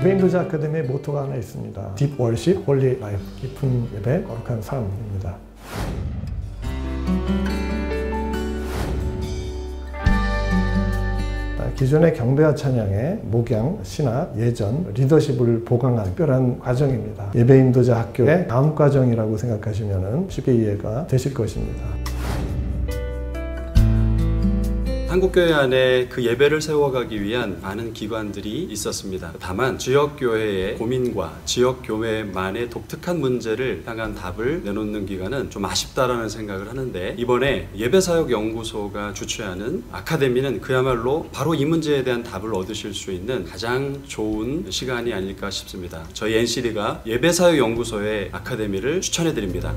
브레인도즈 아카데미의 모토가 하나 있습니다. 딥 월십, 홀리 라이프, 깊은 예배, 거룩한 삶입니다. 아, 기존의 경배와 찬양의 목양, 신학, 예전, 리더십을 보강한 특별한 과정입니다. 예배 인도자 학교의 다음 과정이라고 생각하시면 쉽게 이해가 되실 것입니다. 한국교회 안에 그 예배를 세워가기 위한 많은 기관들이 있었습니다. 다만 지역교회의 고민과 지역교회만의 독특한 문제를 향한 답을 내놓는 기관은 좀 아쉽다라는 생각을 하는데 이번에 예배사역연구소가 주최하는 아카데미는 그야말로 바로 이 문제에 대한 답을 얻으실 수 있는 가장 좋은 시간이 아닐까 싶습니다. 저희 NCD가 예배사역연구소의 아카데미를 추천해드립니다.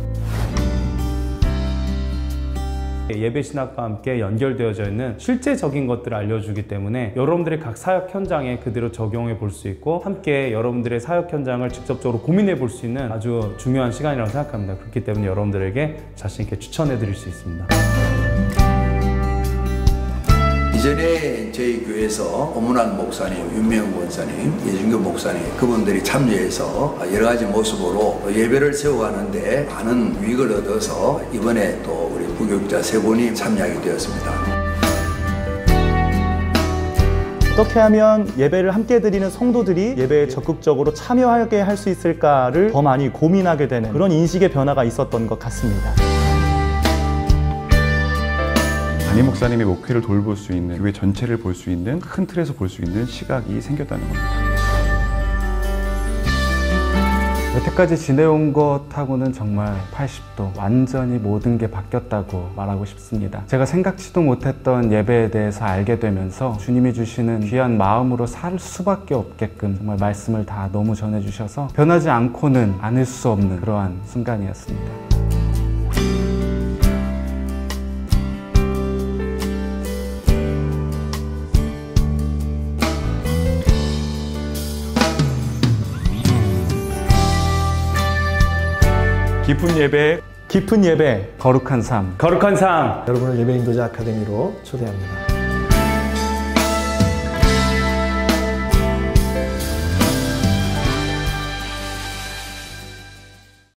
예배 신학과 함께 연결되어져 있는 실제적인 것들을 알려주기 때문에 여러분들이 각 사역 현장에 그대로 적용해 볼 수 있고 함께 여러분들의 사역 현장을 직접적으로 고민해 볼 수 있는 아주 중요한 시간이라고 생각합니다. 그렇기 때문에 여러분들에게 자신 있게 추천해 드릴 수 있습니다. 이전에 저희 교회에서 오문환 목사님, 윤명 권사님, 예준교 목사님 그분들이 참여해서 여러 가지 모습으로 예배를 세워가는데 많은 유익을 얻어서 이번에 또 우리 부교육자 세 분이 참여하게 되었습니다. 어떻게 하면 예배를 함께 드리는 성도들이 예배에 적극적으로 참여하게 할 수 있을까를 더 많이 고민하게 되는 그런 인식의 변화가 있었던 것 같습니다. 담임 목사님의 목회를 돌볼 수 있는 교회 전체를 볼 수 있는 큰 틀에서 볼 수 있는 시각이 생겼다는 겁니다. 여태까지 지내온 것하고는 정말 80도 완전히 모든 게 바뀌었다고 말하고 싶습니다. 제가 생각지도 못했던 예배에 대해서 알게 되면서 주님이 주시는 귀한 마음으로 살 수밖에 없게끔 정말 말씀을 다 너무 전해주셔서 변하지 않고는 않을 수 없는 그러한 순간이었습니다. 깊은 예배 깊은 예배, 거룩한 삶. 거룩한 삶. 여러분을 예배 인도자 아카데미로 초대합니다.